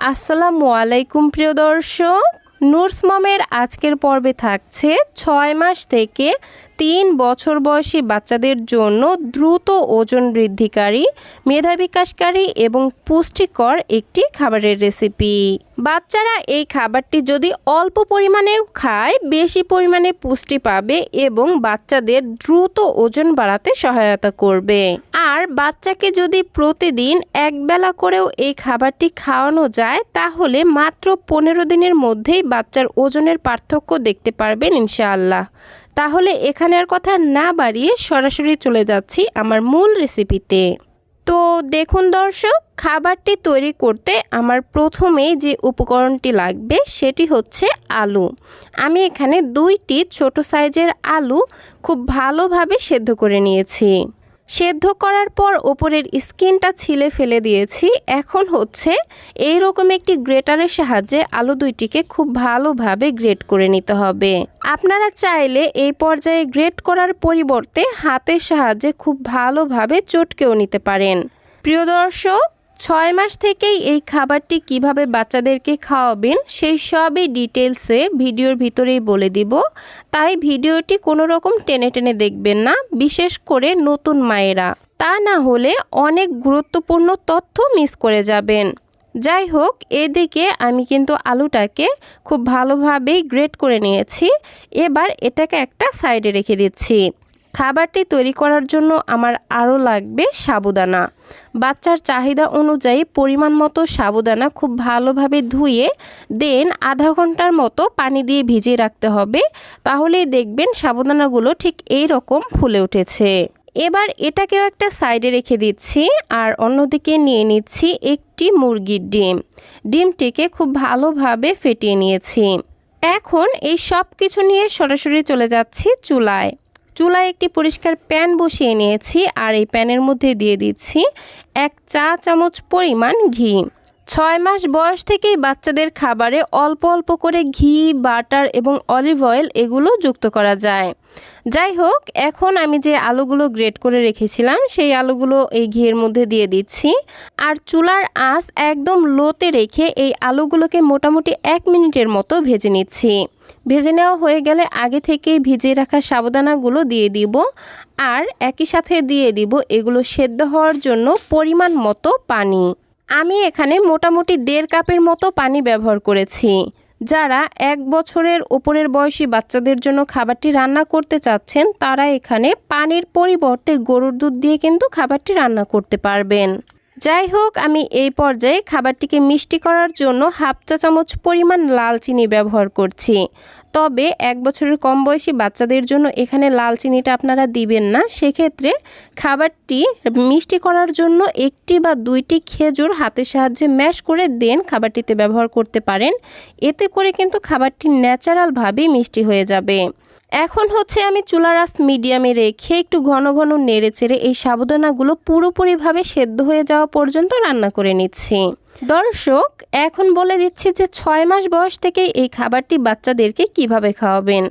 আসসালামু আলাইকুম প্রিয় দর্শক। নুরস মমের আজকের পর্বে থাকছে ছয় মাস থেকে তিন বছর বয়সী বাচ্চাদের জন্য দ্রুত ওজন বৃদ্ধিকারী, মেধা বিকাশকারী এবং পুষ্টিকর একটি খাবারের রেসিপি বাচ্চারা এই খাবারটি যদি অল্প পরিমাণেও খায়, বেশি পরিমাণে পুষ্টি পাবে এবং বাচ্চাদের দ্রুত ওজন বাড়াতে সহায়তা করবে। আর বাচ্চাকে যদি প্রতিদিন একবেলা করেও এই খাবারটি খাওয়ানো যায়, তাহলে মাত্র পনেরো দিনের মধ্যেই বাচ্চার ওজনের পার্থক্য দেখতে পারবেন ইনশাআল্লাহ। তাহলে এখানের কথা না বাড়িয়ে সরাসরি চলে যাচ্ছি আমার মূল রেসিপিতে তো দেখুন দর্শক, খাবারটি তৈরি করতে আমার প্রথমে যে উপকরণটি লাগবে সেটি হচ্ছে আলু। আমি এখানে দুইটি ছোট সাইজের আলু খুব ভালোভাবে সেদ্ধ করে নিয়েছি। সেদ্ধ করার পর ওপরের স্কিনটা ছিলে ফেলে দিয়েছি। এখন হচ্ছে এই রকম একটি গ্রেটারের সাহায্যে আলু দুইটিকে খুব ভালোভাবে গ্রেট করে নিতে হবে। আপনারা চাইলে এই পর্যায়ে গ্রেট করার পরিবর্তে হাতের সাহায্যে খুব ভালোভাবে চটকেও নিতে পারেন। প্রিয় দর্শক ছয় মাস থেকেই এই খাবারটি কীভাবে বাচ্চাদেরকে খাওয়াবেন, সেই সবই ডিটেলসে ভিডিওর ভিতরেই বলে দিব। তাই ভিডিওটি কোনো রকম টেনে টেনে দেখবেন না, বিশেষ করে নতুন মায়েরা। তা না হলে অনেক গুরুত্বপূর্ণ তথ্য মিস করে যাবেন। যাই হোক, এদিকে আমি কিন্তু আলুটাকে খুব ভালোভাবেই গ্রেট করে নিয়েছি। এবার এটাকে একটা সাইডে রেখে দিচ্ছি। খাবারটি তৈরি করার জন্য আমার আরও লাগবে সাবুদানা। বাচ্চার চাহিদা অনুযায়ী পরিমাণ মতো সাবুদানা খুব ভালোভাবে ধুয়ে দেন আধা ঘণ্টার মতো পানি দিয়ে ভিজিয়ে রাখতে হবে। তাহলেই দেখবেন সাবুদানাগুলো ঠিক এই রকম ফুলে উঠেছে। এবার এটাকেও একটা সাইডে রেখে দিচ্ছি আর অন্যদিকে নিয়ে নিচ্ছি একটি মুরগির ডিম। ডিমটিকে খুব ভালোভাবে ফেটিয়ে নিয়েছি। এখন এই সব কিছু নিয়ে সরাসরি চলে যাচ্ছি চুলায়। চুলায় একটি পরিষ্কার প্যান বসিয়ে নিয়েছি আর এই প্যানের মধ্যে দিয়ে দিচ্ছি এক চা চামচ পরিমাণ ঘি। ছয় মাস বয়স থেকেই বাচ্চাদের খাবারে অল্প অল্প করে ঘি, বাটার এবং অলিভ অয়েল এগুলো যুক্ত করা যায়। যাই হোক, এখন আমি যে আলুগুলো গ্রেট করে রেখেছিলাম, সেই আলুগুলো এই ঘিয়ের মধ্যে দিয়ে দিচ্ছি। আর চুলার আঁচ একদম লোতে রেখে এই আলুগুলোকে মোটামুটি এক মিনিটের মতো ভেজে নিচ্ছি। ভেজে নেওয়া হয়ে গেলে আগে থেকেই ভিজিয়ে রাখা সাবধানাগুলো দিয়ে দিব। আর একই সাথে দিয়ে দিব এগুলো সেদ্ধ হওয়ার জন্য পরিমাণ মতো পানি। আমি এখানে মোটামুটি দেড় কাপের মতো পানি ব্যবহার করেছি, যারা এক বছরের ওপরের বয়সী বাচ্চাদের জন্য খাবারটি রান্না করতে চাচ্ছেন, তারা এখানে পানির পরিবর্তে গরুর দুধ দিয়ে কিন্তু খাবারটি রান্না করতে পারবেন। যাই হোক, আমি এই পর্যায়ে খাবারটিকে মিষ্টি করার জন্য হাফ চা চামচ পরিমাণ লাল চিনি ব্যবহার করছি। তবে এক বছরের কম বয়সী বাচ্চাদের জন্য এখানে লাল চিনিটা আপনারা দিবেন না। সেক্ষেত্রে খাবারটি মিষ্টি করার জন্য একটি বা দুইটি খেজুর হাতের সাহায্যে ম্যাশ করে দেন, খাবারটিতে ব্যবহার করতে পারেন। এতে করে কিন্তু খাবারটি ন্যাচারালভাবেই মিষ্টি হয়ে যাবে। এখন হচ্ছে আমি চুলার আঁচ মিডিয়ামে রেখে একটু ঘন ঘন নেড়ে চেড়ে এই সাবুদানাগুলো পুরোপুরিভাবে সেদ্ধ হয়ে যাওয়া পর্যন্ত রান্না করে নিচ্ছি। দর্শক, এখন বলে দিচ্ছি যে ছয় মাস বয়স থেকে এই খাবারটি বাচ্চাদেরকে কীভাবে খাওয়াবেন।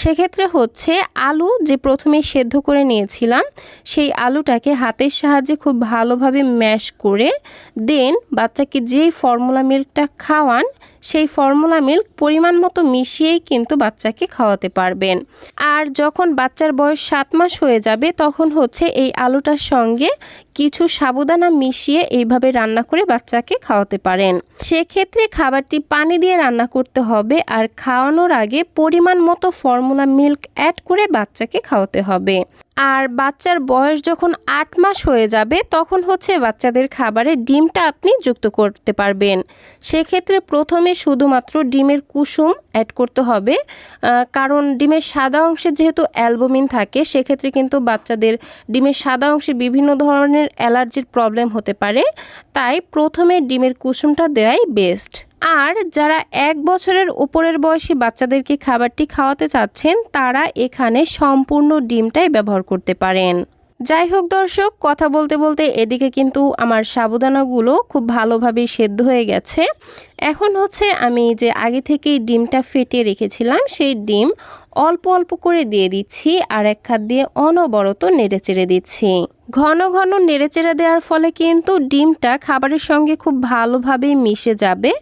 সেক্ষেত্রে হচ্ছে আলু যে প্রথমে সেদ্ধ করে নিয়েছিলাম, সেই আলুটাকে হাতের সাহায্যে খুব ভালোভাবে ম্যাশ করে দেন বাচ্চাকে যেই ফর্মুলা মিল্কটা খাওয়ান, সেই ফর্মুলা মিল্ক পরিমাণ মতো মিশিয়েই কিন্তু বাচ্চাকে খাওয়াতে পারবেন। আর যখন বাচ্চার বয়স সাত মাস হয়ে যাবে, তখন হচ্ছে এই আলুটার সঙ্গে কিছু সাবুদানা মিশিয়ে এইভাবে রান্না করে বাচ্চাকে খাওয়াতে পারেন। সেক্ষেত্রে খাবারটি পানি দিয়ে রান্না করতে হবে আর খাওয়ানোর আগে পরিমাণ মতো ফর্মুলা মিল্ক অ্যাড করে বাচ্চাকে খাওয়াতে হবে। আর বাচ্চার বয়স যখন আট মাস হয়ে যাবে, তখন হচ্ছে বাচ্চাদের খাবারে ডিমটা আপনি যুক্ত করতে পারবেন। সেক্ষেত্রে প্রথমে শুধুমাত্র ডিমের কুসুম অ্যাড করতে হবে। কারণ ডিমের সাদা অংশে যেহেতু অ্যালবুমিন থাকে, সেক্ষেত্রে কিন্তু বাচ্চাদের ডিমের সাদা অংশে বিভিন্ন ধরনের অ্যালার্জির প্রবলেম হতে পারে। তাই প্রথমে ডিমের কুসুমটা দেওয়াই বেস্ট আর যারা এক বছরের উপরের বয়সী বাচ্চাদেরকে খাবারটি খাওয়াতে চাচ্ছেন, তারা এখানে সম্পূর্ণ ডিমটাই ব্যবহার করতে পারেন। যাই হোক দর্শক, কথা বলতে বলতে এদিকে কিন্তু আমার সাবুদানাগুলো খুব ভালোভাবে সেদ্ধ হয়ে গেছে। এখন হচ্ছে আমি যে আগে থেকেই ডিমটা ফেটিয়ে রেখেছিলাম, সেই ডিম অল্প অল্প করে দিয়ে দিচ্ছি আর এক হাত দিয়ে অনবরত নেড়ে চেড়ে দিচ্ছি। ঘন ঘন নেড়েচেড়ে দেওয়ার ফলে কিন্তু ডিমটা খাবারের সঙ্গে খুব ভালোভাবে মিশে যাবে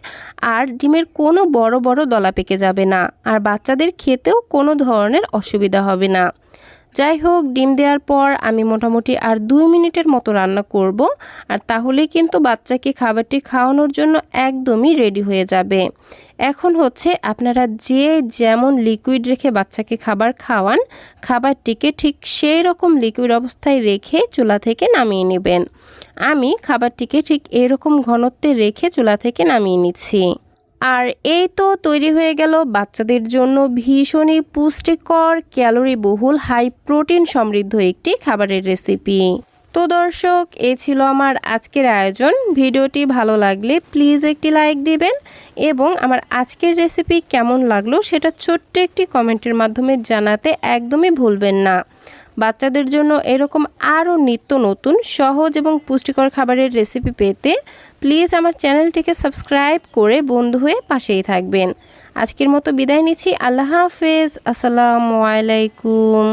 আর ডিমের কোনো বড় বড় দলা পেকে যাবে না আর বাচ্চাদের খেতেও কোনো ধরনের অসুবিধা হবে না। যাই হোক, ডিম দেওয়ার পর আমি মোটামুটি আর দুই মিনিটের মতো রান্না করব আর তাহলেই কিন্তু বাচ্চাকে খাবারটি খাওয়ানোর জন্য একদমই রেডি হয়ে যাবে। এখন হচ্ছে আপনারা যে যেমন লিকুইড রেখে বাচ্চাকে খাবার খাওয়ান, খাবারটিকে ঠিক সেই রকম লিকুইড অবস্থায় রেখে চুলা থেকে নামিয়ে নেবেন। আমি খাবারটিকে ঠিক এরকম ঘনত্বে রেখে চুলা থেকে নামিয়ে নিচ্ছি। আর এই তো তৈরি হয়ে গেল বাচ্চাদের জন্য ভীষণই পুষ্টিকর ক্যালোরি বহুল হাই প্রোটিন সমৃদ্ধ একটি খাবারের রেসিপি তো দর্শক, এ ছিল আমার আজকের আয়োজন। ভিডিওটি ভালো লাগলে প্লিজ একটি লাইক দিবেন এবং আমার আজকের রেসিপি কেমন লাগল সেটা ছোট্ট একটি কমেন্টের মাধ্যমে জানাতে একদমই ভুলবেন না। বাচ্চাদের জন্য এরকম আরও নিত্য নতুন, সহজ এবং পুষ্টিকর খাবারের রেসিপি পেতে প্লিজ আমার চ্যানেলটিকে সাবস্ক্রাইব করে বন্ধু হয়ে পাশেই থাকবেন। আজকের মতো বিদায় নিচ্ছি। আল্লাহ হাফেজ। আসসালামু আলাইকুম।